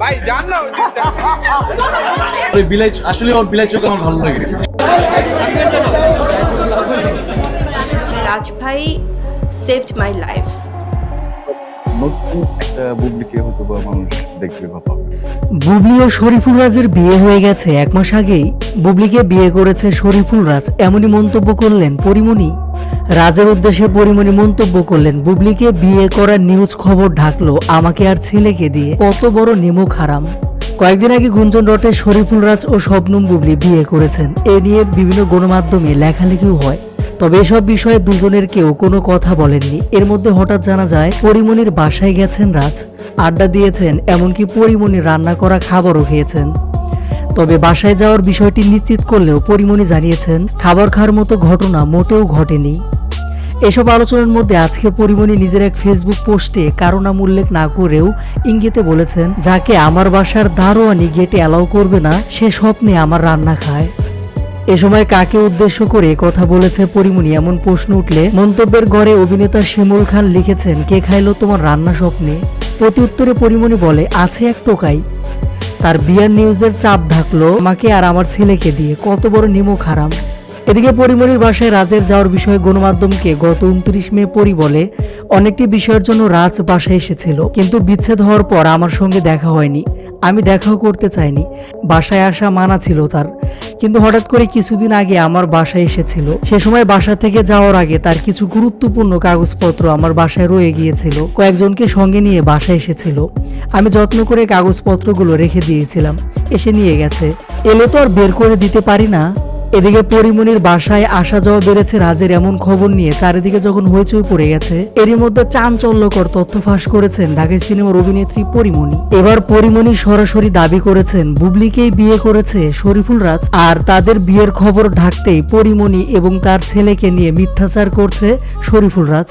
ভাই জান না বিলাই আসলে ওর বিলাই চোখ আমার ভালো লাগে রাজ ভাই সেভড মাই লাইফ নতুন একটা বুবলিকে হয়তো বা মানুষ দেখবে বা পাবে। বুবলি ও শরীফুল রাজের বিয়ে হয়ে গেছে। এক মাস আগেই বুবলিকে বিয়ে করেছে শরীফুল রাজ। এমনই মন্তব্য করলেন পরিমণি। রাজের উদ্দেশ্যে পরিমণি মন্তব্য করলেন, বুবলিকে বিয়ে করার নিউজ খবর ঢাকলো, আমাকে আর ছেলেকে দিয়ে। কত বড় নিমুখ হারাম কয়েকদিন আগে গুঞ্জন রটে শরীফুল রাজ ও শবনম বুবলি বিয়ে করেছেন। এ নিয়ে বিভিন্ন গণমাধ্যমে লেখালেখিও হয়। তবে এসব বিষয়ে দুজনের কেউ কোনো কথা বলেননি। এর মধ্যে হঠাৎ জানা যায়, পরিমণির বাসায় গেছেন রাজ। আড্ডা দিয়েছেন, এমনকি পরিমণির রান্না করা খাবারও খেয়েছেন। তবে বাসায় যাওয়ার বিষয়টি নিশ্চিত করলেও পরিমণি জানিয়েছেন, খাবার খাওয়ার মতো ঘটনা মোটেও ঘটেনি। এসব আলোচনার মধ্যে আজকে পরিমণি নিজের এক ফেসবুক পোস্টে কারও নাম উল্লেখ না করেও ইঙ্গিতে বলেছেন, যাকে আমার বাসার দারোয়ানি গেটে অ্যালাউ করবে না, সে স্বপ্নে আমার রান্না খায়। এ সময় কাকে উদ্দেশ্য করে কথা বলেছে পরিমণি এমন প্রশ্ন উঠলে মন্তব্যের ঘরে অভিনেতা শিমুল খান লিখেছেন, কে খাইলো তোমার রান্না স্বপ্নে? প্রতি উত্তরে পরিমণি বলে, আছে এক টোকাই। তার বিয়ার নিউজের চাপ ঢাকলো আমাকে আর আমার ছেলেকে দিয়ে। কত বড় নিমুখ হারাম এদিকে পরিমণির বাসায় রাজের যাওয়ার বিষয়ে গণমাধ্যমকে গত উনত্রিশ মে পরি বলে, অনেকটি বিষয়ের জন্য রাজ বাসায় এসেছিল, কিন্তু বিচ্ছেদ হওয়ার পর আমার সঙ্গে দেখা হয়নি। আমি দেখাও করতে চাইনি। বাসায় আসা মানা ছিল তার। কিন্তু হঠাৎ করে কিছুদিন আগে আমার বাসায় এসেছিল। সে সময় বাসা থেকে যাওয়ার আগে তার কিছু গুরুত্বপূর্ণ কাগজপত্র আমার বাসায় রয়ে গিয়েছিল। কয়েকজনকে সঙ্গে নিয়ে বাসায় এসেছিল। আমি যত্ন করে কাগজপত্রগুলো রেখে দিয়েছিলাম। এসে নিয়ে গেছে। এলে তো আর বের করে দিতে পারি না। এদিকে পরিমনির বাসায় আসা যাওয়া বেড়েছে রাজের এমন খবর নিয়ে চারিদিকে যখন হইচই পড়ে গেছে, এরই মধ্যে চাঞ্চল্যকর তথ্য ফাঁস করেছেন ঢাকাই সিনেমার অভিনেত্রী পরিমণি। এবার পরিমণি সরাসরি দাবি করেছেন, বুবলিকেই বিয়ে করেছে শরীফুল রাজ আর তাদের বিয়ের খবর ঢাকতেই পরিমণি এবং তার ছেলেকে নিয়ে মিথ্যাচার করছে শরীফুল রাজ।